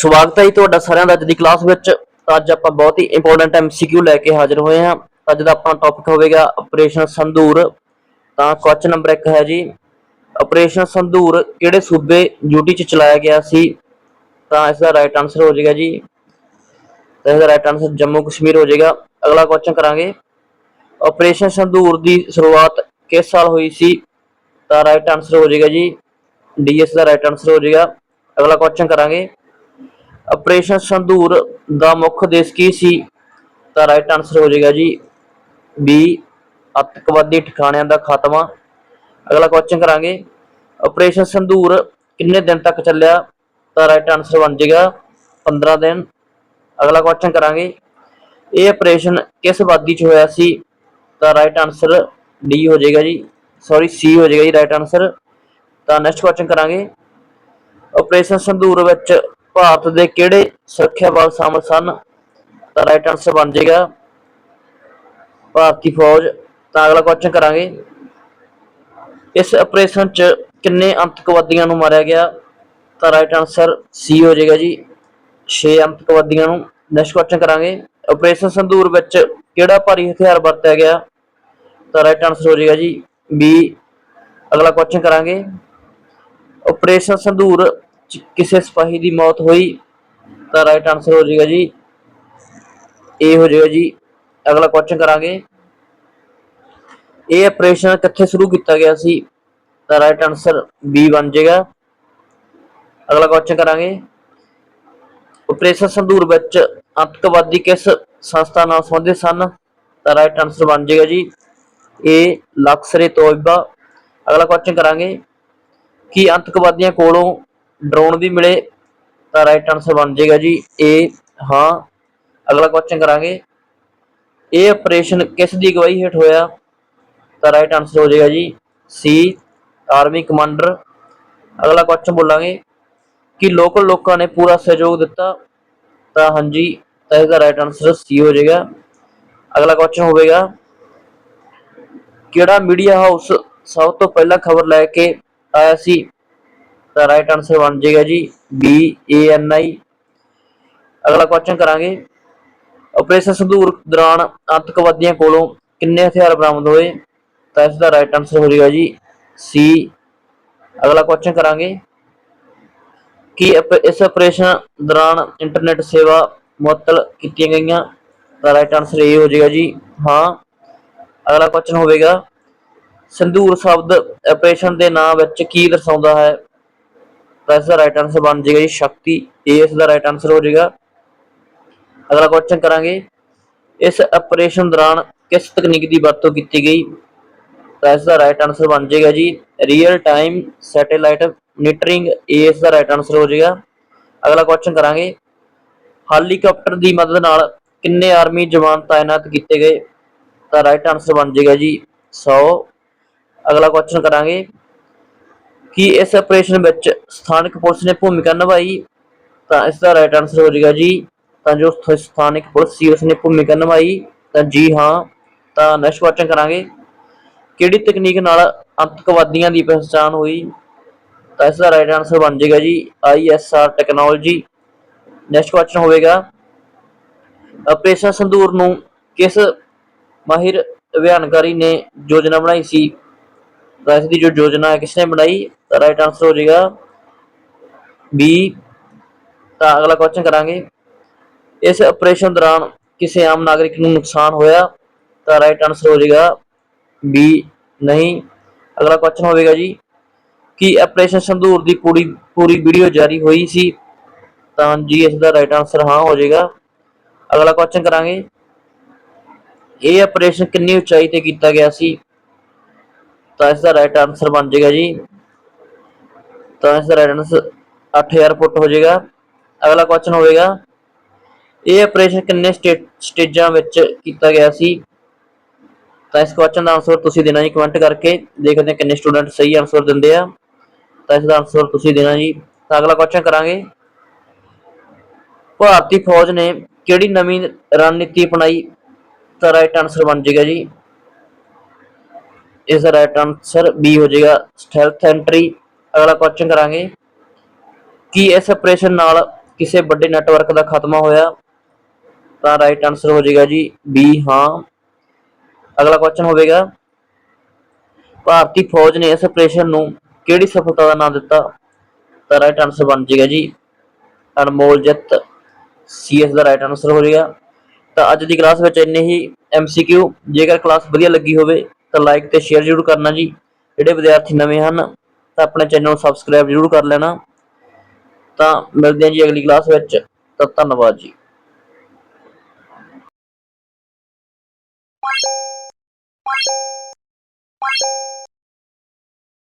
ਸਵਾਗਤ ਹੈ ਜੀ ਤੁਹਾਡਾ ਸਾਰਿਆਂ ਦਾ ਅੱਜ ਦੀ ਕਲਾਸ ਵਿੱਚ। ਅੱਜ ਆਪਾਂ ਬਹੁਤ ਹੀ ਇੰਪੋਰਟੈਂਟ ਐਮਸੀਕਿਊ ਲੈ ਕੇ ਹਾਜ਼ਰ ਹੋਏ ਹਾਂ। ਅੱਜ ਦਾ ਆਪਣਾ ਟੌਪਿਕ ਹੋਵੇਗਾ ਆਪਰੇਸ਼ਨ ਸੰਧੂਰ। ਤਾਂ ਕੁਐਸਚਨ ਨੰਬਰ 1 ਹੈ ਜੀ ਆਪਰੇਸ਼ਨ ਸੰਧੂਰ ਕਿਹੜੇ ਸੂਬੇ ਯੂਟੀ ਚ ਚਲਾਇਆ ਗਿਆ ਸੀ? ਤਾਂ ਇਸ ਦਾ ਰਾਈਟ ਆਨਸਰ ਹੋ ਜਾਏਗਾ ਜੀ। ਤਾਂ ਇਸ ਦਾ ਰਾਈਟ ਆਨਸਰ ਜੰਮੂ ਕਸ਼ਮੀਰ ਹੋ ਜਾਏਗਾ। ਅਗਲਾ ਕੁਐਸਚਨ ਕਰਾਂਗੇ। ਆਪਰੇਸ਼ਨ ਸੰਧੂਰ ਦੀ ਸ਼ੁਰੂਆਤ ਕਿਸ ਸਾਲ ਹੋਈ ਸੀ? ਤਾਂ ਰਾਈਟ ਆਨਸਰ ਹੋ ਜਾਏਗਾ ਜੀ। ਡੀਐਸ ਦਾ ਰਾਈਟ ਆਨਸਰ ਹੋ ਜਾਏਗਾ। ਅਗਲਾ ਕੁਐਸਚਨ ਕਰਾਂਗੇ। ਆਪਰੇਸ਼ਨ ਸੰਧੂਰ ਦਾ ਮੁੱਖ ਉਦੇਸ਼ ਕੀ ਸੀ? ਤਾਂ ਰਾਈਟ ਆਨਸਰ ਹੋ ਜਾਏਗਾ ਜੀ ਬੀ ਅੱਤਵਾਦੀ ਠਿਕਾਣਿਆਂ ਦਾ ਖਾਤਮਾ। ਅਗਲਾ ਕੁਐਸਚਨ ਕਰਾਂਗੇ। ਆਪਰੇਸ਼ਨ ਸੰਧੂਰ ਕਿੰਨੇ ਦਿਨ ਤੱਕ ਚੱਲਿਆ? ਤਾਂ ਰਾਈਟ ਆਨਸਰ ਬਣ ਜਾਏਗਾ 15 ਦਿਨ। ਅਗਲਾ ਕੁਐਸਚਨ ਕਰਾਂਗੇ। ਇਹ ਆਪਰੇਸ਼ਨ ਕਿਸ ਆਬਾਦੀ 'ਚ ਹੋਇਆ ਸੀ? ਤਾਂ ਰਾਈਟ ਆਨਸਰ ਡੀ ਹੋ ਜਾਏਗਾ ਜੀ। ਸੌਰੀ ਸੀ ਹੋ ਜਾਏਗਾ ਜੀ ਰਾਈਟ ਆਨਸਰ ਤਾਂ ਨੈਕਸਟ ਕੁਐਸਚਨ ਕਰਾਂਗੇ। ਆਪਰੇਸ਼ਨ ਸੰਧੂਰ ਵਿੱਚ ਭਾਰਤ ਦੇ ਕਿਹੜੇ ਸੁਰੱਖਿਆ ਬਲ ਸ਼ਾਮਲ ਸਨ? ਤਾਂ ਰਾਈਟ ਆਨਸਰ ਬਣ ਜਾਏਗਾ ਭਾਰਤੀ ਫੌਜ। ਤਾਂ ਅਗਲਾ ਕੁਐਸਚਨ ਕਰਾਂਗੇ। ਇਸ ਆਪਰੇਸ਼ਨ 'ਚ ਕਿੰਨੇ ਅੰਤਕਵਾਦੀਆਂ ਨੂੰ ਮਾਰਿਆ ਗਿਆ? ਤਾਂ ਰਾਈਟ ਆਨਸਰ ਸੀ ਹੋ ਜਾਏਗਾ ਜੀ। 6 ਅੰਤਕਵਾਦੀਆਂ ਨੂੰ। ਨੈਕਸਟ ਕੁਐਸਚਨ ਕਰਾਂਗੇ। ਆਪਰੇਸ਼ਨ ਸੰਧੂਰ ਵਿੱਚ ਕਿਹੜਾ ਭਾਰੀ ਹਥਿਆਰ ਵਰਤਿਆ ਗਿਆ? ਤਾਂ ਰਾਈਟ ਆਨਸਰ ਹੋ ਜਾਏਗਾ ਜੀ ਬੀ ਅਗਲਾ ਕੁਐਸਚਨ ਕਰਾਂਗੇ। ਆਪਰੇਸ਼ਨ ਸੰਧੂਰ ਕਿਸੇ ਸਿਪਾਹੀ ਦੀ ਮੌਤ ਹੋਈ ਤਾਂ ਰਾਈਟ ਆਨਸਰ ਹੋ ਜਾਏਗਾ ਜੀ। ਇਹ ਹੋ ਜਾਏਗਾ ਜੀ। ਅਗਲਾ ਕੁਐਸਚਨ ਕਰਾਂਗੇ। ਇਹ ਆਪਰੇਸ਼ਨ ਕਿੱਥੇ ਸ਼ੁਰੂ ਕੀਤਾ ਗਿਆ ਸੀ ਤਾਂ ਰਾਈਟ ਆਨਸਰ ਬੀ ਬਣ ਜਾਏਗਾ। ਅਗਲਾ ਕੁਐਸਚਨ ਕਰਾਂਗੇ। ਆਪਰੇਸ਼ਨ ਸੰਧੂਰ ਵਿੱਚ ਅੱਤਵਾਦੀ ਕਿਸ ਸੰਸਥਾ ਨਾਲ ਸੰਬੰਧਿਤ ਸਨ ਤਾਂ ਰਾਈਟ ਆਨਸਰ ਬਣ ਜਾਏਗਾ ਜੀ। ਇਹ ਲਕਸਰੇ ਤੋਇਬਾ। ਅਗਲਾ ਕੁਐਸਚਨ ਕਰਾਂਗੇ। ਕੀ ਅੰਤਕਵਾਦੀਆਂ ਕੋਲੋਂ ਡਰੋਨ ਵੀ ਮਿਲੇ ਤਾਂ ਰਾਈਟ ਆਨਸਰ ਬਣ ਜਾਏਗਾ ਜੀ ਏ ਹਾਂ। ਅਗਲਾ ਕੁਐਸਚਨ ਕਰਾਂਗੇ। ਇਹ ਆਪਰੇਸ਼ਨ ਕਿਸ ਦੀ ਅਗਵਾਈ ਹੇਠ ਹੋਇਆ? ਤਾਂ ਰਾਈਟ ਆਨਸਰ ਹੋ ਜਾਏਗਾ ਜੀ ਸੀ ਆਰਮੀ ਕਮਾਂਡਰ ਅਗਲਾ ਕੁਐਸਚਨ ਬੋਲਾਂਗੇ ਕਿ ਲੋਕਲ ਲੋਕਾਂ ਨੇ ਪੂਰਾ ਸਹਿਯੋਗ ਦਿੱਤਾ? ਤਾਂ ਹਾਂਜੀ, ਤਾਂ ਇਹਦਾ ਰਾਈਟ ਆਨਸਰ ਸੀ ਹੋ ਜਾਏਗਾ। ਅਗਲਾ ਕੁਐਸਚਨ ਹੋਵੇਗਾ, ਕਿਹੜਾ ਮੀਡੀਆ ਹਾਊਸ ਸਭ ਤੋਂ ਪਹਿਲਾਂ ਖਬਰ ਲੈ ਕੇ ਆਇਆ ਸੀ? ਤਾਂ ਰਾਈਟ ਆਨਸਰ ਬਣ ਜਾਏਗਾ ਜੀ ਬੀ ਏ ਐਨ ਆਈ ਅਗਲਾ ਕੁਐਸਚਨ ਕਰਾਂਗੇ। ਆਪਰੇਸ਼ਨ ਸੰਧੂਰ ਦੌਰਾਨ ਆਤੰਕਵਾਦੀਆਂ ਕੋਲੋਂ ਕਿੰਨੇ ਹਥਿਆਰ ਬਰਾਮਦ ਹੋਏ? ਤਾਂ ਇਸ ਦਾ ਰਾਈਟ ਆਨਸਰ ਹੋ ਜਾਏਗਾ ਜੀ ਸੀ ਅਗਲਾ ਕੁਐਸਚਨ ਕਰਾਂਗੇ। ਕਿ ਇਸ ਆਪਰੇਸ਼ਨ ਦੌਰਾਨ ਇੰਟਰਨੈਟ ਸੇਵਾ ਮੁਅੱਤਲ ਕੀਤੀਆਂ ਗਈਆਂ? ਤਾਂ ਰਾਈਟ ਆਨਸਰ ਇਹ ਹੋ ਜਾਏਗਾ ਜੀ, ਹਾਂ। ਅਗਲਾ ਕੁਐਸਚਨ ਹੋਵੇਗਾ। ਸੰਧੂਰ ਸ਼ਬਦ ਆਪਰੇਸ਼ਨ ਦੇ ਨਾਂ ਵਿੱਚ ਕੀ ਦਰਸਾਉਂਦਾ ਹੈ? ਤਾਂ ਇਸ ਦਾ ਰਾਈਟ ਆਨਸਰ ਬਣ ਜਾਏਗਾ ਜੀ ਸ਼ਕਤੀ ਇਹ ਇਸ ਦਾ ਰਾਈਟ ਆਨਸਰ ਹੋ ਜਾਏਗਾ। ਅਗਲਾ ਕੁਐਸਚਨ ਕਰਾਂਗੇ। ਇਸ ਆਪਰੇਸ਼ਨ ਦੌਰਾਨ ਕਿਸ ਤਕਨੀਕ ਦੀ ਵਰਤੋਂ ਕੀਤੀ ਗਈ? ਤਾਂ ਇਸ ਦਾ ਰਾਈਟ ਆਨਸਰ ਬਣ ਜਾਏਗਾ ਜੀ ਰੀਅਲ ਟਾਈਮ ਸੈਟੇਲਾਈਟ ਮੀਟਰਿੰਗ ਇਹ ਇਸ ਦਾ ਰਾਈਟ ਆਨਸਰ ਹੋ ਜਾਏਗਾ। ਅਗਲਾ ਕੁਐਸਚਨ ਕਰਾਂਗੇ। ਹੈਲੀਕਾਪਟਰ ਦੀ ਮਦਦ ਨਾਲ ਕਿੰਨੇ ਆਰਮੀ ਜਵਾਨ ਤਾਇਨਾਤ ਕੀਤੇ ਗਏ? ਤਾਂ ਰਾਈਟ ਆਨਸਰ ਬਣ ਜਾਏਗਾ ਜੀ 100 ਅਗਲਾ ਕੁਐਸਚਨ ਕਰਾਂਗੇ। ਕੀ ਇਸ ਆਪਰੇਸ਼ਨ ਵਿੱਚ ਸਥਾਨਕ ਪੁਲਿਸ ਨੇ ਭੂਮਿਕਾ ਨਿਭਾਈ, ਤਾਂ ਇਸ ਦਾ ਰਾਈਟ ਆਨਸਰ ਹੋ ਜਾਏਗਾ ਜੀ, ਤਾਂ ਜੋ ਸਥਾਨਕ ਪੁਲਿਸ ਸੀ ਉਸ ਨੇ ਭੂਮਿਕਾ ਨਿਭਾਈ, ਤਾਂ ਜੀ ਹਾਂ, ਤਾਂ ਨੈਕਸਟ ਕੁਐਸਚਨ ਕਰਾਂਗੇ। ਕਿਹੜੀ ਤਕਨੀਕ ਨਾਲ ਅੰਤਕਵਾਦੀਆਂ ਦੀ ਪਛਾਣ ਹੋਈ? ਤਾਂ ਇਸ ਦਾ ਰਾਈਟ ਆਨਸਰ ਬਣ ਜਾਏਗਾ ਜੀ ਆਈਐਸਆਰ ਟੈਕਨੋਲੋਜੀ ਨੈਕਸਟ ਕੁਐਸਚਨ ਹੋਵੇਗਾ ਆਪਰੇਸ਼ਨ ਸੰਦੂਰ ਨੂੰ ਕਿਸ ਮਾਹਿਰ, ਅਭਿਆਨਕਾਰੀ ਨੇ ਯੋਜਨਾ ਬਣਾਈ ਸੀ? ਤਾਂ ਇਸ ਦੀ ਜੋ ਯੋਜਨਾ ਹੈ ਕਿਸਨੇ ਬਣਾਈ, ਤਾਂ ਰਾਈਟ ਆਨਸਰ ਹੋ ਜਾਏਗਾ ਬੀ ਤਾਂ ਅਗਲਾ ਕੁਐਸਚਨ ਕਰਾਂਗੇ। ਇਸ ਆਪਰੇਸ਼ਨ ਦੌਰਾਨ ਕਿਸੇ ਆਮ ਨਾਗਰਿਕ ਨੂੰ ਨੁਕਸਾਨ ਹੋਇਆ, ਤਾਂ ਰਾਈਟ ਆਨਸਰ ਹੋ ਜਾਏਗਾ ਬੀ ਨਹੀਂ। ਅਗਲਾ ਕੁਐਸਚਨ ਹੋਵੇਗਾ ਜੀ, ਕਿ ਆਪਰੇਸ਼ਨ ਸੰਧੂਰ ਦੀ ਪੂਰੀ ਪੂਰੀ ਵੀਡੀਓ ਜਾਰੀ ਹੋਈ ਸੀ? ਤਾਂ ਜੀ, ਇਸ ਦਾ ਰਾਈਟ ਆਨਸਰ ਹਾਂ, ਹੋ ਜਾਏਗਾ। ਅਗਲਾ ਕੁਐਸਚਨ ਕਰਾਂਗੇ, ਇਹ ਆਪਰੇਸ਼ਨ ਕਿੰਨੀ ਉਚਾਈ ਤੇ ਕੀਤਾ ਗਿਆ ਸੀ? ਤਾਂ ਇਸ ਦਾ ਰਾਈਟ ਆਨਸਰ ਬਣ ਜਾਏਗਾ ਜੀ। ਤਾਂ ਇਸ ਦਾ ਰਾਈਟ ਆਨਸਰ 8000 ਫੁੱਟ ਹੋ ਜਾਏਗਾ। ਅਗਲਾ ਕੁਐਸਚਨ ਹੋਵੇਗਾ, ਇਹ ਆਪਰੇਸ਼ਨ ਕਿੰਨੇ ਸਟੇ- ਸਟੇਜਾਂ ਵਿੱਚ ਕੀਤਾ ਗਿਆ ਸੀ? ਤਾਂ ਇਸ ਕੁਐਸਚਨ ਦਾ ਆਨਸਰ ਤੁਸੀਂ ਦੇਣਾ ਜੀ ਕਮੈਂਟ ਕਰਕੇ। ਦੇਖਦੇ ਹਾਂ ਕਿੰਨੇ ਸਟੂਡੈਂਟ ਸਹੀ ਆਨਸਰ ਦਿੰਦੇ ਆ। ਤਾਂ ਇਸ ਦਾ ਆਨਸਰ ਤੁਸੀਂ ਦੇਣਾ ਜੀ। ਤਾਂ ਅਗਲਾ ਕੁਐਸਚਨ ਕਰਾਂਗੇ। ਭਾਰਤੀ ਫੌਜ ਨੇ ਕਿਹੜੀ ਨਵੀਂ ਰਣਨੀਤੀ ਅਪਣਾਈ? ਤਾਂ ਰਾਈਟ ਆਨਸਰ ਬਣ ਜਾਏਗਾ ਜੀ। ਇਸ ਦਾ ਰਾਈਟ ਆਨਸਰ ਬੀ ਹੋ ਜਾਏਗਾ ਸਟੈਲਥ ਐਂਟਰੀ ਅਗਲਾ ਕੁਐਸਚਨ ਕਰਾਂਗੇ ਕੀ ਇਸ ਆਪਰੇਸ਼ਨ ਨਾਲ ਕਿਸੇ ਵੱਡੇ ਨੈਟਵਰਕ ਦਾ ਖਾਤਮਾ ਹੋਇਆ? ਤਾਂ ਰਾਈਟ ਆਨਸਰ ਹੋ ਜਾਏਗਾ ਜੀ ਬੀ ਹਾਂ। ਅਗਲਾ ਕੁਐਸਚਨ ਹੋਵੇਗਾ, ਭਾਰਤੀ ਫੌਜ ਨੇ ਇਸ ਆਪਰੇਸ਼ਨ ਨੂੰ ਕਿਹੜੀ ਸਫਲਤਾ ਦਾ ਨਾਮ ਦਿੱਤਾ? ਤਾਂ ਰਾਈਟ ਆਨਸਰ ਬਣ ਜਾਏਗਾ ਜੀ ਅਨਮੋਲ ਜਿੱਤ। ਸੀਐਸ ਦਾ ਰਾਈਟ ਆਨਸਰ ਹੋ ਜਾਏਗਾ। ਤਾਂ ਅੱਜ ਦੀ ਕਲਾਸ ਵਿੱਚ ਇੰਨੇ ਹੀ ਐਮਸੀਕਿਊ ਜੇਕਰ ਕਲਾਸ ਵਧੀਆ ਲੱਗੀ ਹੋਵੇ ਤਾਂ ਲਾਈਕ ਤੇ ਸ਼ੇਅਰ ਜ਼ਰੂਰ ਕਰਨਾ ਜੀ। ਜਿਹੜੇ ਵਿਦਿਆਰਥੀ ਨਵੇਂ ਹਨ, ਤਾਂ ਆਪਣੇ ਚੈਨਲ ਨੂੰ ਸਬਸਕ੍ਰਾਈਬ ਜ਼ਰੂਰ ਕਰ ਲੈਣਾ। ਤਾਂ ਮਿਲਦੇ ਹਾਂ ਜੀ ਅਗਲੀ ਕਲਾਸ ਵਿੱਚ। ਤਾਂ ਧੰਨਵਾਦ ਜੀ।